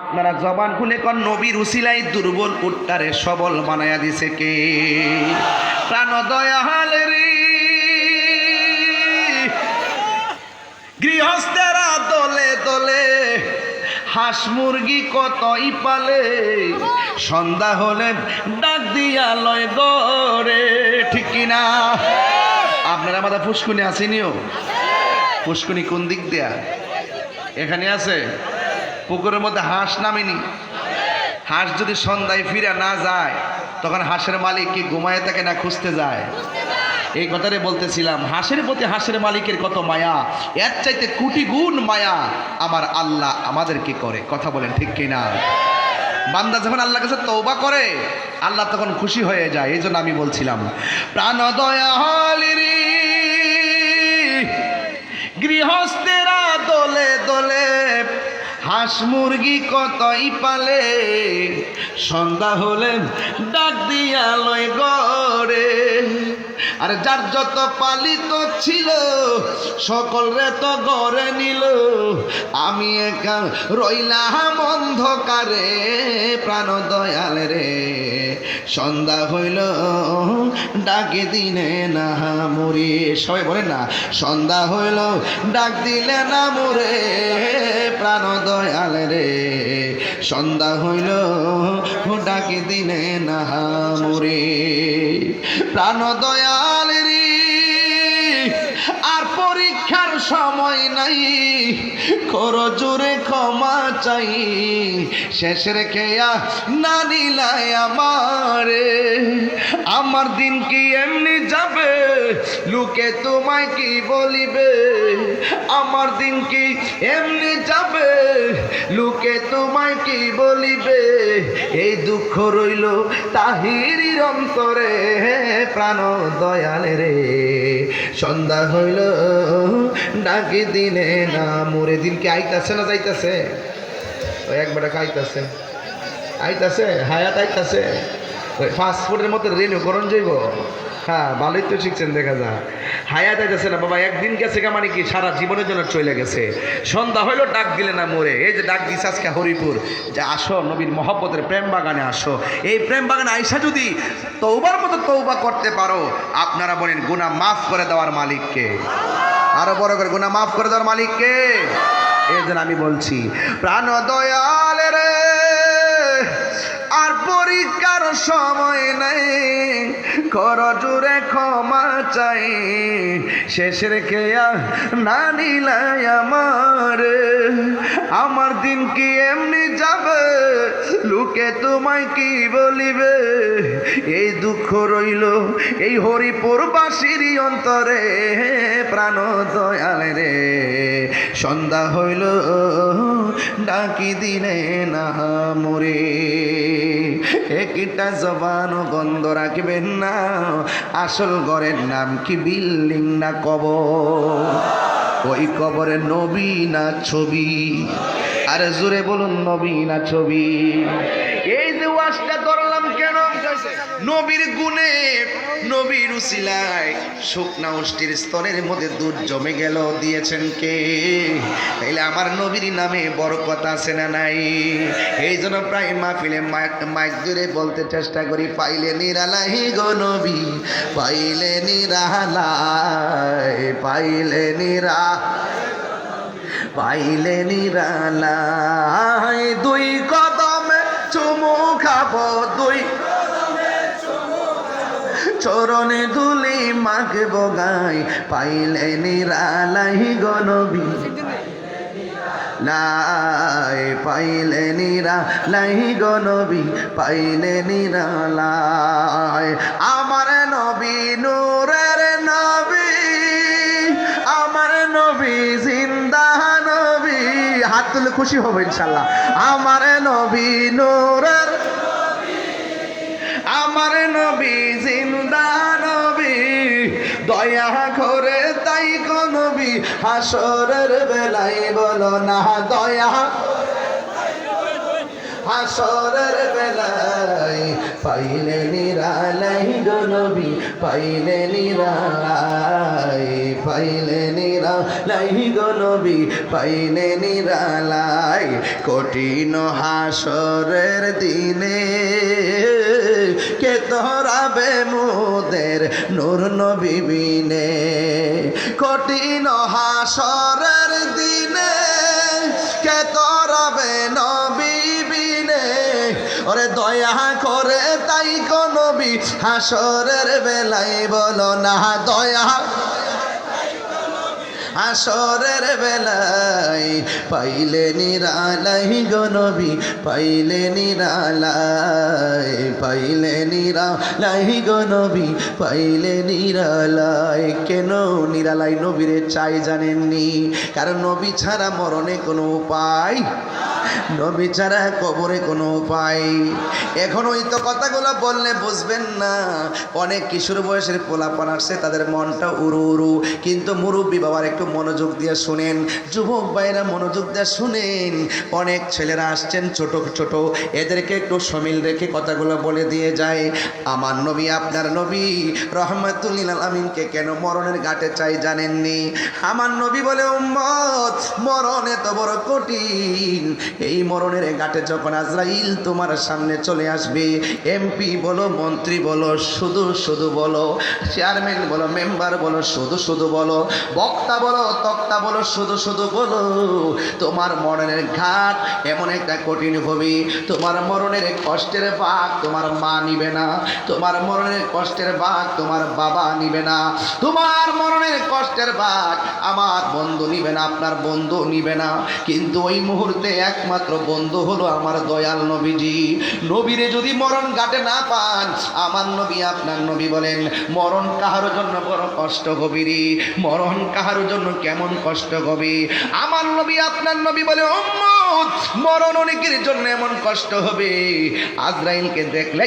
আপনারা জবান খুলে কন, নবীর উসিলাই দুর্বল উট্টারে সবল বানায়া দিছে কে? প্রাণ দয়াল রে। গৃহস্থেরা দলে দলে হাঁস মুরগি কতই পালে? সন্ধ্যা হলে ডাক দিয়া লয় গরে ঠিক কিনা আপনারা আমাদের ফুসকুনি আসেনিও? ফুসকুনি কোন দিক দেয়া? এখানে আছে? পুকুরের মধ্যে হাঁস নামেনি। হাঁস যদি সন্ধ্যায় ফিরে না যায়, তখন হাঁসের মালিক কি ঘুমায় থাকে না খুঁজতে যায়? এই কথাটাই বলতেছিলাম, হাঁসের প্রতি হাঁসের মালিকের কত মায়া? এর চাইতে কোটি গুণ মায়া আমার আল্লাহ আমাদেরকে করে। কথা বলেন ঠিক কিনা? বান্দা যখন আল্লাহ কাছে তৌবা করে, আল্লাহ তখন খুশি হয়ে যায়। এই জন্য আমি বলছিলাম প্রাণ দয়ালিরি গৃহস্থেরা হাঁস মুরগি কতই পালে? সন্ধ্যা হলে ডাক দিয়া লয় গড়ে। আর যার যত পালিত ছিল, সকল রে তো গড়ে নিল। আমি একা রইলাম অন্ধকারে প্রাণ দয়াল রে। সন্ধ্যা হইল, ডাকে দিনে না মুড়ি সবাই বলেন না, সন্ধ্যা হইল, ডাক দিলে না মুরে, প্রাণ দয়াল রে। সন্ধ্যা হইল, ডাকে দিনে না মুরে। প্রাণ দয়াল রে, আর পরীক্ষার সময় নাই। কর জোরে ক্ষমা চাই। শেষের খেয়া না নিলাই আমারে। আমার দিন কি এমনি যাবে? লোকে তোমায় কি বলিবে? আমার দিন কি এমনি যাবে? লোকে তোমায় কি বলিবে? এই দুঃখ রইল তাহিরির অন্তরে। প্রাণ দয়াল রে। সন্ধ্যা হইল, ডাকি দিনে না মোরে। দিন কি আইতাছে না যাইতাছে? ওই একবার খাইতাছে। আইতাছে, হায়াত আইতাছে। ওই ফাস্টফুডের মতো রেনু করণ যাইব হ্যাঁ ভালোই তো শিখছেন, দেখা যায় হায়াত আইতাছে না, বাবা, একদিন গেছে মানে কি, সারা জীবনের জন্য চলে গেছে। সন্ধ্যা হইল, ডাক দিলে না মোরে। এই যে ডাক দিছে আজকে হরিপুর, যে আসো নবীর মহব্বতের প্রেম বাগানে আসো। এই প্রেম বাগানে আইসা যদি তৌবার মতো তৌবা করতে পারো, আপনারা বলেন, গুনাহ মাফ করে দেওয়ার মালিককে। আরও বড় করে, গুনাহ মাফ করে দেওয়ার মালিককে। এই জন্য আমি বলছি, প্রাণ দয়াল রে পরীক্ষার সময় নাই। কর জোরে ক্ষমা চাই। শেষের খেয়া না নিলাই আমার। আমার দিন কি এমনি যাবে? লোকে তোমায় কি বলিবে? এই দুঃখ রইল এই হরিপুরবাসীর অন্তরে। প্রাণ দয়াল রে, সন্ধ্যা হইল, ডাকি দিলে না মরে। একটা জবান বন্ধ রাখবেন না। আসল ঘরের নাম কি বিল্ডিং না কবর? ওই কবরে নবী না ছবি? আরে জোরে বলুন, নবী না ছবি? নবীর গুণে নবীর উসিলায় শুকনা উষ্টির স্তরের মধ্যে দুধ জমে গেল। দিয়েছেন কে? তাইলে আমার নবীর নামে বড় কথা আছে না নাই? এই জন্য প্রায় মাহফিলে মাইক জুড়ে বলতে চেষ্টা করি, পাইলে নিরালাই গো নবী, পাইলে নিরালাই, পাইলে নিরা, পাইলে নিরালাই। চরণে ধুলি মাকে বগাই পাইলে নিরালাই গনবী লাই পাইলে নিরা লাই গনবী পাইলে নিরালাই। আমার নবী নূরের নবী, আমার নবী জিন্দা নবী। হাত তুলে খুশি হব ইনশাল্লাহ। আমার নবী নূরের আমার নবী, জিন্দা নবী। দয়া করে তাই নবী, হাসরের বেলায় বলো না, দয়া হাসরের বেলায়। পাইলে নিরালাই গো নবী, পাইলে নিরালাই পাইলে নিরালাই গো নবী, পাইলে নিরালাই। কঠিন হাসরের দিনে কে তোরাবে মোদের নূর নবীবিনে। কঠিন হাসরের দিনে কে ধরাবে নবী বিনে ওরে দয়া করে তাই কো নবী, হাসরের বেলায় বলো না, দয়া আসরের বেলায় পাইলে নিরালাই গনবী পাইলে নিরালাই পাইলে নিরালাই গনবী পাইলে নিরালাই। কেন নিরালাই নবীরে চাই জানেননি? কারণ নবী ছাড়া মরণে কোনো উপায়, নবী ছাড়া কবরে কোনো উপায়। এখন ওই তো কথাগুলো বললে বুঝবেন না। অনেক কিশোর বয়সের পোলাপান আসছে, তাদের মনটা উড়ু উড়ু কিন্তু মুরব্বী বাবার একটু মনোযোগ দিয়ে শুনেন। যুবক ভাইরা মনোযোগ দিয়ে শুনেন। অনেক ছেলেরা আসছেন ছোট ছোট। এদেরকে একটু সমিল রেখে কথাগুলো বলে দিয়ে যায়। আমার নবী, আপনার নবী, রহমাতুল্লিল আলমিনকে কেন মরণের ঘাটে চাই জানেননি? আমার নবী বলে, উম্মত, মরণ এত বড় কঠিন। এই মরণের ঘাটে যখন আজরাইল তোমার সামনে চলে আসবে, এমপি বলো, মন্ত্রী বলো, শুধু শুধু বলো, চেয়ারম্যান বলো, মেম্বার বলো, শুধু শুধু বলো, বক্তা বলো তক্তা বলো, শুধু শুধু বলো, তোমার মরণের ঘাট এমন একটা কঠিন হবে তোমার মরণের কষ্টের বাঘ তোমার মা নিবে না। তোমার মরণের কষ্টের বাঘ তোমার বাবা নিবে না। তোমার মরণের কষ্টের বাঘ আমার বন্ধু নিবে না, আপনার বন্ধু নিবে না। কিন্তু ওই মুহূর্তে একমাত্র বন্ধু হলো আমার দয়াল নবীজি। নবীরে যদি মরণ ঘাটে না পান, আমার নবী আপনার নবী বলেন, মরণ কাহার জন্য বড় কষ্ট গভীরি মরণ কাহার জন্য কেমন কষ্ট হবে? আমার নবী, আপনার নবী বলে মরণ অনেকের জন্য এমন কষ্ট হবে। আজরাইলকে দেখলে